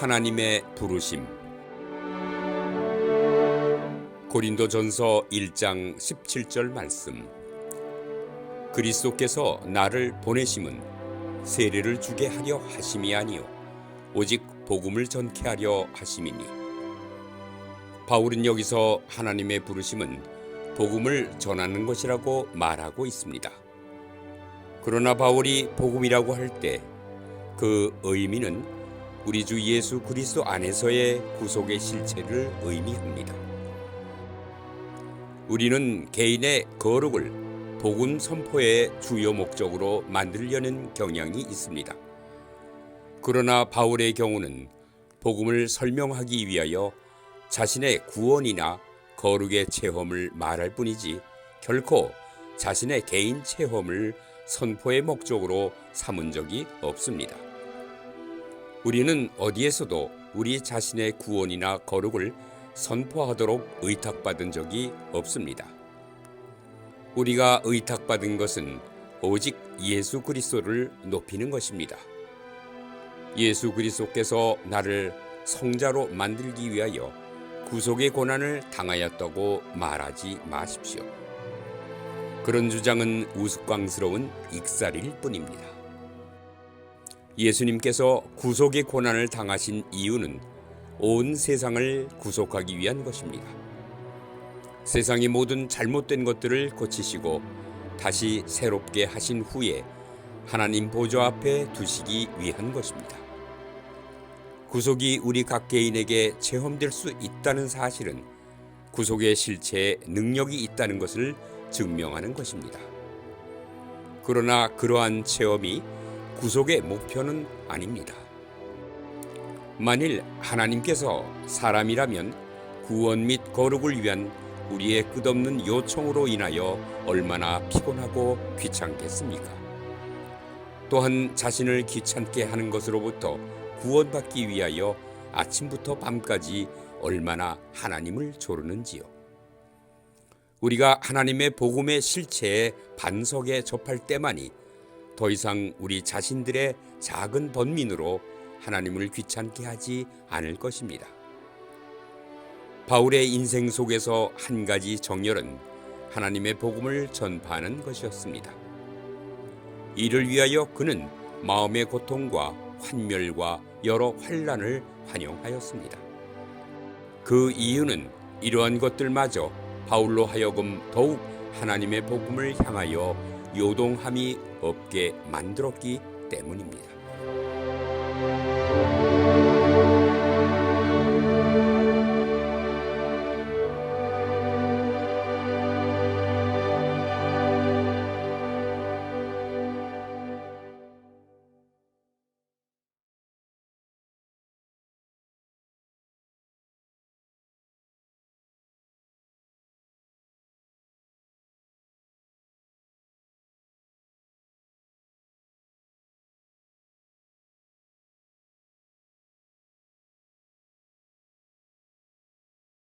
하나님의 부르심. 고린도전서 1장 17절 말씀. 그리스도께서 나를 보내심은 세례를 주게 하려 하심이 아니요 오직 복음을 전케 하려 하심이니. 바울은 여기서 하나님의 부르심은 복음을 전하는 것이라고 말하고 있습니다. 그러나 바울이 복음이라고 할 때 그 의미는 우리 주 예수 그리스도 안에서의 구속의 실체를 의미합니다. 우리는 개인의 거룩을 복음 선포의 주요 목적으로 만들려는 경향이 있습니다. 그러나 바울의 경우는 복음을 설명하기 위하여 자신의 구원이나 거룩의 체험을 말할 뿐이지 결코 자신의 개인 체험을 선포의 목적으로 삼은 적이 없습니다. 우리는 어디에서도 우리 자신의 구원이나 거룩을 선포하도록 의탁받은 적이 없습니다. 우리가 의탁받은 것은 오직 예수 그리스도를 높이는 것입니다. 예수 그리스도께서 나를 성자로 만들기 위하여 구속의 고난을 당하였다고 말하지 마십시오. 그런 주장은 우스꽝스러운 익살일 뿐입니다. 예수님께서 구속의 고난을 당하신 이유는 온 세상을 구속하기 위한 것입니다. 세상의 모든 잘못된 것들을 고치시고 다시 새롭게 하신 후에 하나님 보좌 앞에 두시기 위한 것입니다. 구속이 우리 각 개인에게 체험될 수 있다는 사실은 구속의 실체에 능력이 있다는 것을 증명하는 것입니다. 그러나 그러한 체험이 구속의 목표는 아닙니다. 만일 하나님께서 사람이라면 구원 및 거룩을 위한 우리의 끝없는 요청으로 인하여 얼마나 피곤하고 귀찮겠습니까? 또한 자신을 귀찮게 하는 것으로부터 구원받기 위하여 아침부터 밤까지 얼마나 하나님을 조르는지요. 우리가 하나님의 복음의 실체에 반석에 접할 때만이 더 이상 우리 자신들의 작은 번민으로 하나님을 귀찮게 하지 않을 것입니다. 바울의 인생 속에서 한 가지 정열은 하나님의 복음을 전파하는 것이었습니다. 이를 위하여 그는 마음의 고통과 환멸과 여러 환란을 환영하였습니다. 그 이유는 이러한 것들마저 바울로 하여금 더욱 하나님의 복음을 향하여 요동함이 없게 만들었기 때문입니다.